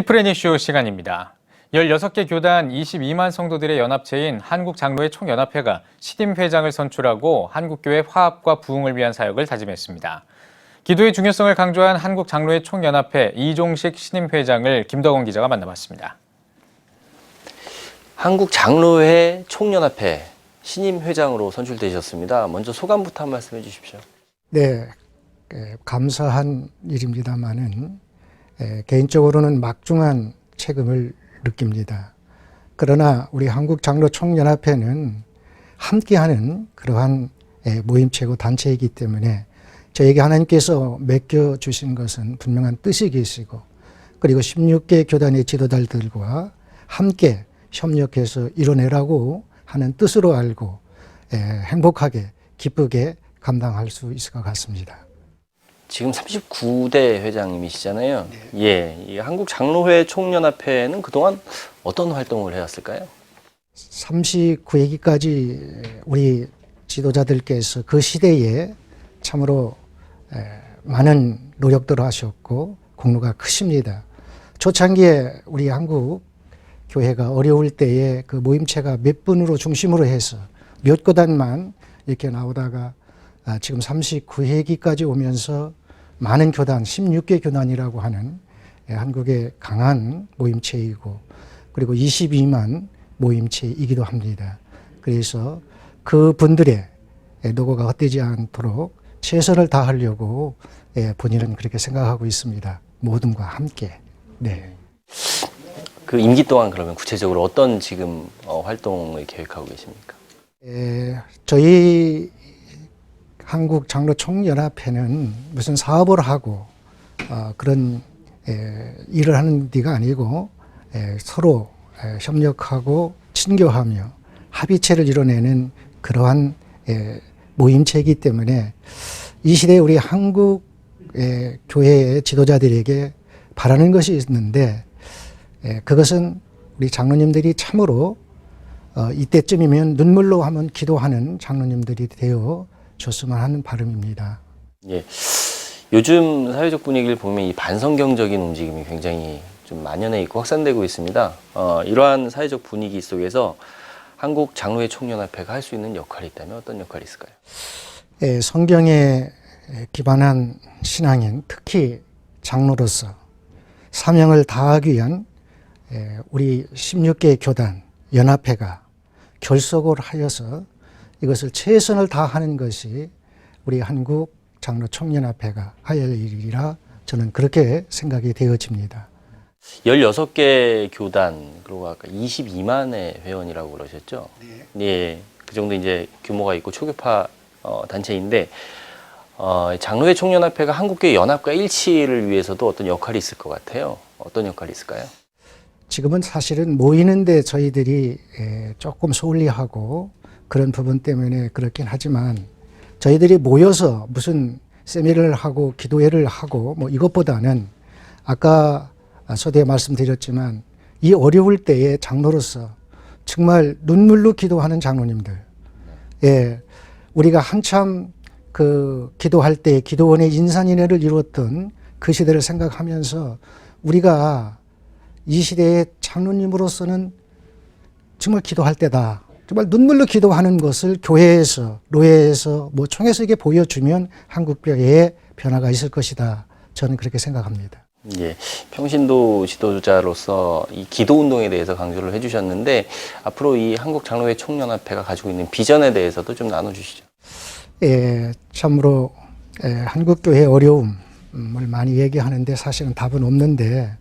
피프레니쇼 시간입니다. 16개 교단 22만 성도들의 연합체인 한국장로회 총연합회가 시딤회장을 선출하고 한국교회 화합과 부흥을 위한 사역을 다짐했습니다. 기도의 중요성을 강조한 한국장로회 총연합회 이종식 신임회장을 김덕원 기자가 만나봤습니다. 한국 장로회 총연합회 신임 회장으로 선출되셨습니다. 먼저 소감부터 한 말씀 해 주십시오. 네, 에, 감사한 일입니다만은 에, 개인적으로는 막중한 책임을 느낍니다. 그러나 우리 한국 장로 총연합회는 함께하는 그러한 에, 모임체고 단체이기 때문에 저에게 하나님께서 맡겨 주신 것은 분명한 뜻이 계시고 그리고 16개 교단의 지도자들과 함께 협력해서 이뤄내라고 하는 뜻으로 알고 에, 행복하게 기쁘게 감당할 수 있을 것 같습니다. 지금 39대 회장님이시잖아요. 예, 이 한국 장로회 총연합회는 그동안 어떤 활동을 해왔을까요? 39회기까지 우리 지도자들께서 그 시대에 참으로 에, 많은 노력들을 하셨고 공로가 크십니다. 초창기에 우리 한국 교회가 어려울 때에 그 모임체가 몇 분으로 중심으로 해서 몇 교단만 이렇게 나오다가 아, 지금 39회기까지 오면서 많은 교단, 16개 교단이라고 하는 예, 한국의 강한 모임체이고 그리고 22만 모임체이기도 합니다. 그래서 그 분들의 예, 노고가 헛되지 않도록 최선을 다하려고 예, 본인은 그렇게 생각하고 있습니다. 모둠과 함께. 네. 그 임기 동안 그러면 구체적으로 어떤 지금 어, 활동을 계획하고 계십니까? 에, 저희 한국 장로 총연합회는 무슨 사업을 하고 어, 그런 에, 일을 하는 데가 아니고 에, 서로 에, 협력하고 친교하며 합의체를 이뤄내는 그러한 에, 모임체이기 때문에 이 시대에 우리 한국 의 교회의 지도자들에게 바라는 것이 있는데 에, 그것은 우리 장로님들이 참으로 어, 이때쯤이면 눈물로 한번 기도하는 장로님들이 되어 줬으면 하는 바람입니다. 예. 요즘 사회적 분위기를 보면 이 반성경적인 움직임이 굉장히 좀 만연해 있고 확산되고 있습니다. 어, 이러한 사회적 분위기 속에서 한국 장로회 총연합회가 할 수 있는 역할이 있다면 어떤 역할이 있을까요? 에, 성경에 기반한 신앙인 특히 장로로서 사명을 다하기 위한 에, 우리 16개 교단 연합회가 결속을 하여서 이것을 최선을 다하는 것이 우리 한국 장로 총연합회가 해야 할 일이라 저는 그렇게 생각이 되어집니다. 16개 교단 그리고 아까 22만의 회원이라고 그러셨죠? 네. 예. 그 정도 이제 규모가 있고 초교파 어, 단체인데 어, 장로회 총연합회가 한국교회 연합과 일치를 위해서도 어떤 역할이 있을 것 같아요. 어떤 역할이 있을까요? 지금은 사실은 모이는데 저희들이 에, 조금 소홀히하고 그런 부분 때문에 그렇긴 하지만 저희들이 모여서 무슨 세미를 하고 기도회를 하고 뭐 이것보다는 아까 서두에 말씀드렸지만 이 어려울 때에 장로로서 정말 눈물로 기도하는 장로님들 예 우리가 한참 그 기도할 때 기도원의 인산인해를 이루었던 그 시대를 생각하면서 우리가 이 시대의 장로님으로서는 정말 기도할 때다. 정말 눈물로 기도하는 것을 교회에서, 노예에서, 뭐 총에서 이게 보여주면 한국교회에 변화가 있을 것이다. 저는 그렇게 생각합니다. 예, 평신도 지도자로서 이 기도 운동에 대해서 강조를 해주셨는데 앞으로 이 한국 장로회 총연합회가 가지고 있는 비전에 대해서도 좀 나눠주시죠. 예, 참으로 예, 한국 교회의 어려움을 많이 얘기하는데 사실은 답은 없는데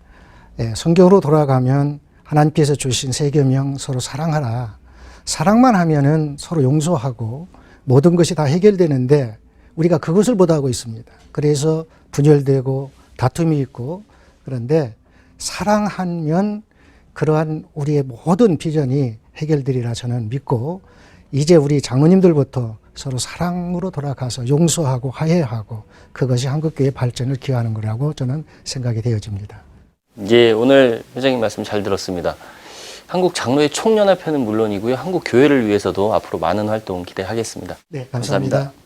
예, 성경으로 돌아가면 하나님께서 주신 세 계명 서로 사랑하라. 사랑만 하면은 서로 용서하고 모든 것이 다 해결되는데 우리가 그것을 못하고 있습니다. 그래서 분열되고 다툼이 있고 그런데 사랑하면 그러한 우리의 모든 비전이 해결되리라 저는 믿고 이제 우리 장로님들부터 서로 사랑으로 돌아가서 용서하고 화해하고 그것이 한국교회 발전을 기하는 거라고 저는 생각이 되어집니다. 예, 오늘 회장님 말씀 잘 들었습니다. 한국 장로회 총연합회는 물론이고요. 한국 교회를 위해서도 앞으로 많은 활동 기대하겠습니다. 네, 감사합니다. 감사합니다.